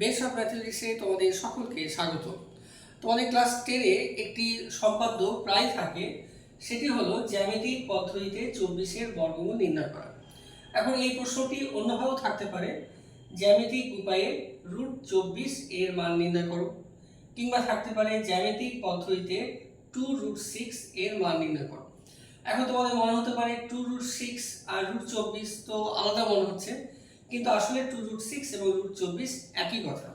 Base of ম্যাথমেটিক্সে তোমাদের সকলকে স্বাগত। তোমাদের ক্লাস টেনে একটি সম্পাদ্য প্রায় থাকে, সেটি হলো জ্যামিতিক পদ্ধতিতে চব্বিশের বর্গমূল নির্ণয় করা। এখন এই প্রশ্নটি অন্যভাবেও থাকতে পারে। জ্যামিতিক উপায়ে রুট চব্বিশ এর মান নির্ণয় করো, কিংবা থাকতে পারে জ্যামিতিক পদ্ধতিতে টু রুট সিক্স এর মান নির্ণয় করো। এখন তোমাদের মনে হতে পারে টু রুট সিক্স আর রুট চব্বিশ তো আলাদা মনে হচ্ছে। কিন্তু আসলে টু রুট সিক্স এবং রুট চব্বিশ একই কথা।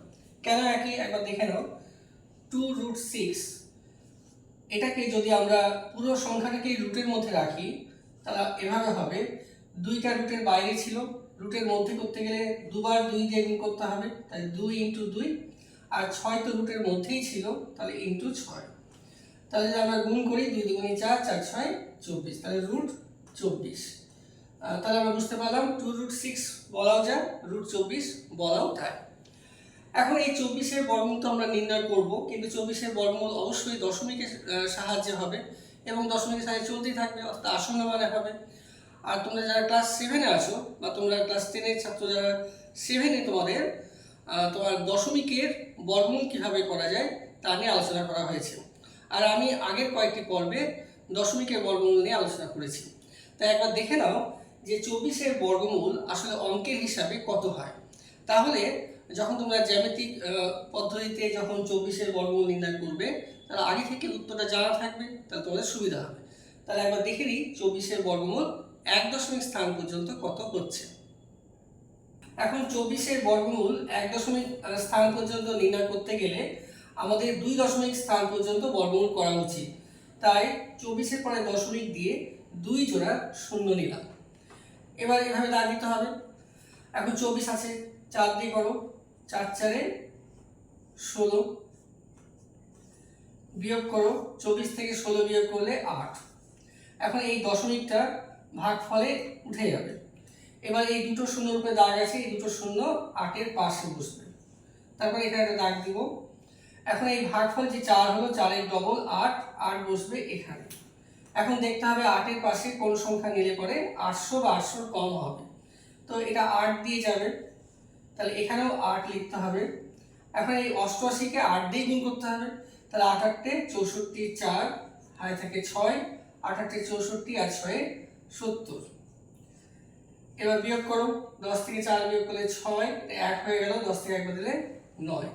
কেন একই? একবার দেখে নাও। টু রুট সিক্স এটাকে যদি আমরা পুরো সংখ্যাটাকে রুটের মধ্যে রাখি, তাহলে এভাবে হবে। দুইটা রুটের বাইরে ছিল রুটের মধ্যে করতে গেলে দুবার দুই দিয়ে গুণ করতে হবে তাই দুই ইন্টু দুই। আর ছয় তো রুটের মধ্যেই ছিল, তাহলে ইন্টু ছয়। তাহলে যদি আমরা গুণ করি, দুই দুগুণে চার চার ছয়, চব্বিশ। তাহলে রুট চব্বিশ। তাহলে আমরা বুঝতে পারলাম টু রুট সিক্স বলাও যায় রুট চব্বিশ বলাও যায়। এখন এই চব্বিশের বর্গমূল তো আমরা নির্ণয় করব, কিন্তু চব্বিশের বর্গমূল অবশ্যই দশমিকের সাহায্যে হবে এবং দশমিকের সাহায্যে চলতেই থাকবে, অর্থাৎ আসন্ন মানে হবে। আর তোমরা যারা ক্লাস সেভেনে আছো বা তোমরা ক্লাস টেনের ছাত্র যারা সেভেনে তোমাদের তোমার দশমিকের বর্গমূল কীভাবে করা যায় তা নিয়ে আলোচনা করা হয়েছে। আর আমি আগের কয়েকটি পর্বে দশমিকের বর্গমূল নিয়ে আলোচনা করেছি। তাই একবার দেখে নাও যে চব্বিশের বর্গমূল আসলে অঙ্কের হিসাবে কত হয়? তাহলে যখন তোমরা জ্যামিতিক পদ্ধতিতে যখন চব্বিশের বর্গমূল নির্ণয় করবে, তাহলে আগে থেকে উত্তরটা জানা থাকবে, তাহলে তোমাদের সুবিধা হবে। তাহলে একবার দেখে নিই চব্বিশের বর্গমূল এক দশমিক স্থান পর্যন্ত কত হচ্ছে। এখন চব্বিশের বর্গমূল এক দশমিক স্থান পর্যন্ত নির্ণয় করতে গেলে আমাদের দুই দশমিক স্থান পর্যন্ত বর্গমূল করা উচিত। তাই চব্বিশের পরে দশমিক দিয়ে দুই জোড়া শূন্য নিলাম। এবার এভাবে দাগ দিতে হবে। এখন চব্বিশ আছে, চার দিয়ে করো, চার চারে ষোলো। বিয়োগ করো, চব্বিশ থেকে ষোলো বিয়োগ করলে আট। এখন এই দশমিকটা ভাগ ফলে উঠে যাবে। এবার এই দুটো শূন্য রূপে দাগ আছে, এই দুটো শূন্য আটের পাশে বসবে। তারপরে এখানে একটা দাগ দিব। এখন এই ভাগফল যে চার হলো, চারের ডবল আট আট বসবে এখানে। এখন দেখতে হবে আটের পাশে কোন সংখ্যা নিলে পরে আটশো বা আটশোর কম হবে। তো এটা আট দিয়ে যাবে। তাহলে এখানেও আট লিখতে হবে। এখন এই অষ্টআশিকে আট দিয়ে গুণ করতে হবে। তাহলে আট আটটে চৌষট্টি, চার হাই থাকে ছয় আট আটটে চৌষট্টি আর ছয়ে সত্তর। এবার বিয়োগ করো। দশ থেকে চার বিয়োগ করলে ছয় এক হয়ে গেল। দশ থেকে এক বদলে নয়।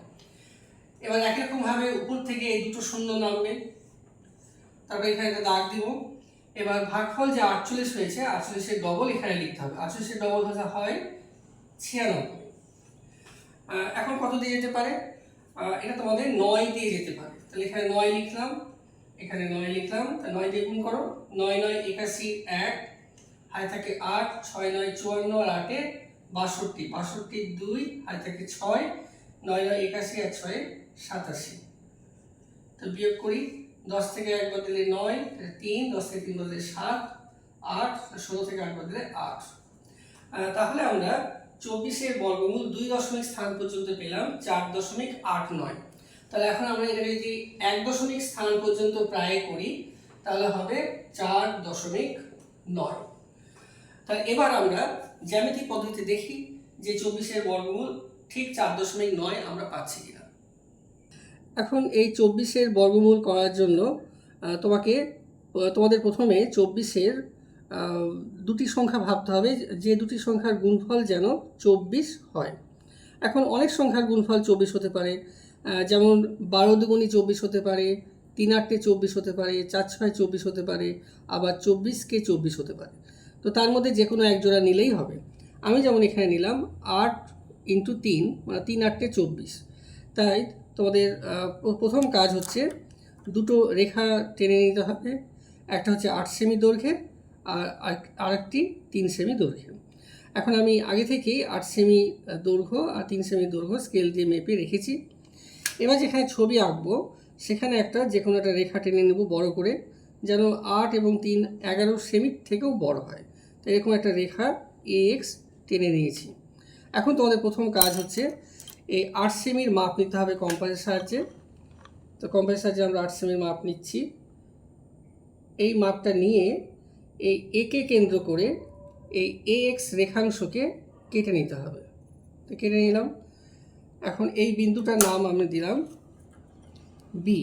এবার একই রকম ভাবে উপর থেকে এই দুটো শূন্য নামবে। তারপরে এখানে একটা দাগ দিব। এবার ভাগফল যে আটচল্লিশ হয়েছে, আটচল্লিশের ডবল এখানে লিখতে হবে। আটচল্লিশের ডবল হচ্ছে হয় ছিয়ানব্বই। এখন কত দিয়ে যেতে পারে? এটা তোমাদের নয় দিয়ে যেতে পারে। তাহলে এখানে নয় লিখলাম, এখানে নয় লিখলাম। তা নয় দিয়ে গুণ করো। নয় নয় একাশি এক, হাই থাকে আট, ছয় নয় চুয়ান্ন, আর আটে বাষট্টি। বাষট্টি দুই, হাই থাকে ছয়, নয় নয় একাশি আর ছয়ে সাতাশি। তো বিয়োগ করি। দশ থেকে এক বদলে নয় তিন, দশ থেকে তিন বদলে সাত, আট ষোলো থেকে আট বদলে আট। তাহলে আমরা চব্বিশের বর্গমূল দুই দশমিক স্থান পর্যন্ত পেলাম, চার দশমিক আট নয়। তাহলে এখন আমরা এটাকে যদি এক দশমিক স্থান পর্যন্ত প্রায় করি, তাহলে হবে চার দশমিক নয়। তাহলে এবার আমরা জ্যামিতিক পদ্ধতি দেখি যে চব্বিশের বর্গমূল ঠিক চার দশমিক নয় আমরা পাচ্ছি কিনা। এখন এই চব্বিশের বর্গমূল করার জন্য তোমাকে তোমাদের প্রথমে চব্বিশের দুটি সংখ্যা ভাবতে হবে, যে দুটি সংখ্যার গুণফল যেন চব্বিশ হয়। এখন অনেক সংখ্যার গুণফল চব্বিশ হতে পারে যেমন বারো দুগুণি চব্বিশ হতে পারে, তিন আটটে চব্বিশ হতে পারে, চার ছয় চব্বিশ হতে পারে, আবার চব্বিশকে চব্বিশ হতে পারে। তো তার মধ্যে যে কোনো এক জোড়া নিলেই হবে। আমি যেমন এখানে নিলাম আট ইন্টু তিন মানে তিন আটটে চব্বিশ। তাই তোমাদের প্রথম কাজ হচ্ছে দুটো রেখা টেনে নিতে হবে। একটা হচ্ছে আট সেমি দৈর্ঘ্যের আর আরেক- আরেকটি তিন সেমি দৈর্ঘ্যের এখন আমি আগে থেকেই আট সেমি দৈর্ঘ্য আর তিন সেমি দৈর্ঘ্য স্কেল দিয়ে মেপে রেখেছি। এবার যেখানে ছবি আঁকবো, সেখানে একটা যে কোনো একটা রেখা টেনে নেব বড় করে, যেন আট এবং তিন এগারো সেমির থেকেও বড় হয়। তো এরকম একটা রেখা এ এক্স টেনে নিয়েছি। এখন তোমাদের প্রথম কাজ হচ্ছে এই আট সেমির মাপ নিতে হবে কম্পাসের সাহায্যে। তো কম্পাসের সাহায্যে আমরা আট সেমির মাপ নিচ্ছি। এই মাপটা নিয়ে এই একে কেন্দ্র করে এই এ এক্স রেখাংশকে কেটে নিতে হবে। তো কেটে নিলাম। এখন এই বিন্দুটার নাম আমি দিলাম বি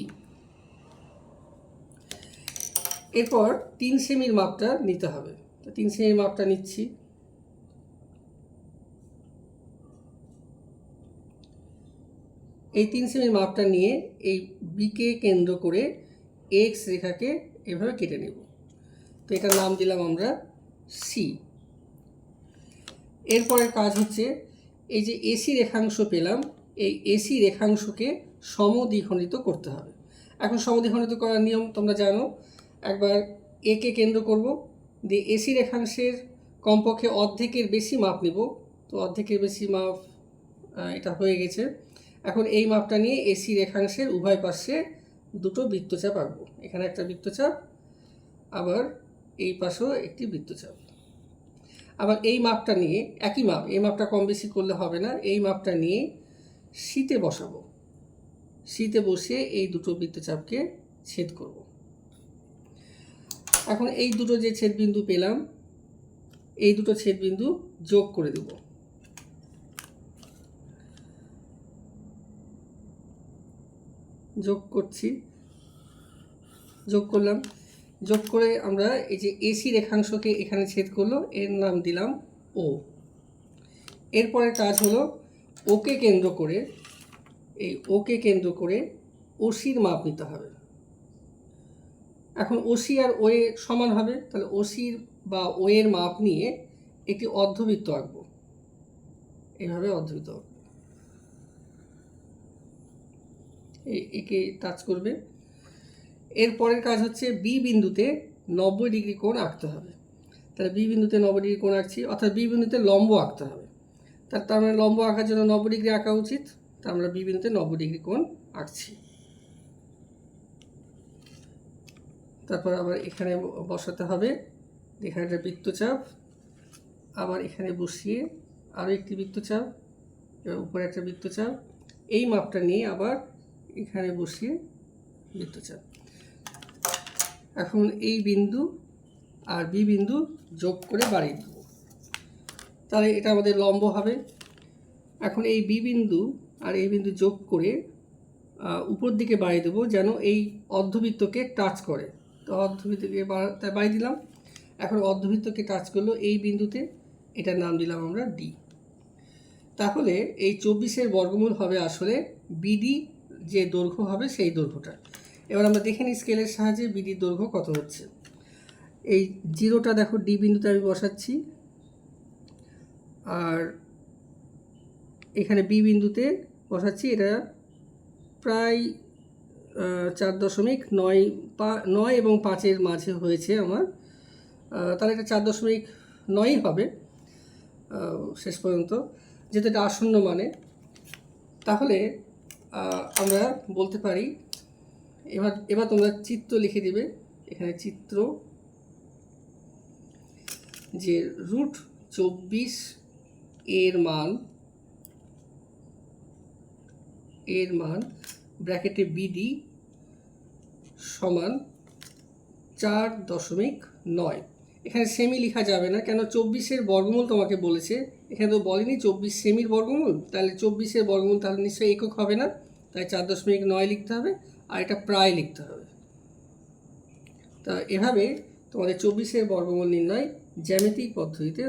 এরপর তিন সেমির মাপটা নিতে হবে। তো তিন সেমির মাপটা নিচ্ছি। এই তিন সেমির মাপটা নিয়ে এই বিকে কেন্দ্র করে এক্স রেখাকে এভাবে কেটে নেব। তো এটার নাম দিলাম আমরা সি এরপরের কাজ হচ্ছে এই যে এসি রেখাংশ পেলাম, এই এসি রেখাংশকে সমদ্বিখণ্ডিত করতে হবে। এখন সমদ্বিখণ্ডিত করার নিয়ম তোমরা জানো, একবার একে কেন্দ্র করব, দিয়ে এসি রেখাংশের কমপক্ষে অর্ধেকের বেশি মাপ নেব। তো অর্ধেকের বেশি মাপ এটা হয়ে গেছে। এখন এই মাপটা নিয়ে এসি রেখাংশের উভয় পাশে দুটো বৃত্তচাপ আঁকবো। এখানে একটা বৃত্তচাপ, আবার এই পাশেও একটি বৃত্তচাপ। আবার এই মাপটা নিয়ে একই মাপ, এই মাপটা কম বেশি করলে হবে না, এই মাপটা নিয়ে শীতে বসাবো। শীতে বসিয়ে এই দুটো বৃত্তচাপকে ছেদ করব। এখন এই দুটো যে ছেদবিন্দু পেলাম, এই দুটো ছেদবিন্দু যোগ করে দেব। যোগ করছি। যোগ করলাম। যোগ করে আমরা এই যে এসি রেখাংশকে এখানে ছেদ করল, এর নাম দিলাম ও এরপরের কাজ হলো ওকে কেন্দ্র করে, এই ওকে কেন্দ্র করে ওসির মাপ নিতে হবে। এখন ওসি আর ওয়ে সমান হবে, তাহলে ওসির বা ওয়ের মাপ নিয়ে একটি অর্ধবৃত্ত আঁকবো। এভাবে অর্ধবৃত্ত আঁকবো। একে টাচ করবে। এরপরের কাজ হচ্ছে বি বিন্দুতে নব্বই ডিগ্রি কোণ আঁকতে হবে। তাহলে বি বিন্দুতে নব্বই ডিগ্রি কোণ আঁকছি, অর্থাৎ বি বিন্দুতে লম্ব আঁকতে হবে। তার তার মানে লম্ব আঁকার জন্য নব্বই ডিগ্রি আঁকা উচিত তা আমরা বি বিন্দুতে নব্বই ডিগ্রি কোণ আঁকছি। তারপর আবার এখানে বসাতে হবে, এখানে একটা বৃত্তচাপ, আবার এখানে বসিয়ে আরও একটি বৃত্তচাপ, এবার উপরে একটা বৃত্তচাপ। এই মাপটা নিয়ে আবার এখানে বসিয়ে বৃত্তচাপ। এখন এই বিন্দু আর বি বিন্দু যোগ করে বাড়িয়ে দেব। তাহলে এটা আমাদের লম্ব হবে। এখন এই বি বিন্দু আর এই বিন্দু যোগ করে উপর দিকে বাড়িয়ে দেবো যেন এই অর্ধবৃত্তকে টাচ করে। তো অর্ধবৃত্তকে বাড়িয়ে দিলাম। এখন অর্ধবৃত্তকে টাচ করল এই বিন্দুতে, এটার নাম দিলাম আমরা ডি। তাহলে এই চব্বিশের বর্গমূল হবে আসলে বিডি যে দৈর্ঘ্য হবে সেই দৈর্ঘ্যটা এবার আমরা দেখে নিই স্কেলের সাহায্যে বিডির দৈর্ঘ্য কত হচ্ছে। এই জিরোটা দেখো ডি বিন্দুতে আমি বসাচ্ছি। আর এখানে বি বিন্দুতে বসাচ্ছি, এটা প্রায় চার দশমিক নয় পা, নয় এবং পাঁচের মাঝে হয়েছে আমার। তাহলে এটা চার দশমিক নয়ই হবে শেষ পর্যন্ত। যেহেতু এটা আসন্ন মানে তাহলে আমরা বলতে পারি, এবার এবার তোমরা চিত্র লিখে দিবে। এখানে চিত্র যে রুট চব্বিশ এর মান এর মান ব্র্যাকেটে বিডি সমান চার দশমিক নয়। এখানে সেমি লেখা যাবে না, কেন চব্বিশের বর্গমূল তোমাকে বলেছে। এখানে তো বলেনি চব্বিশ সেমির বর্গমূল, তাহলে চব্বিশের বর্গমূল তাহলে নিশ্চয়ই একক হবে না, তাই চার দশমিক নয় লিখতে হবে, আর এটা প্রায় লিখতে হবে। তা এভাবে তোমাদের চব্বিশের বর্গমূল নির্ণয় জ্যামিতিক পদ্ধতিতে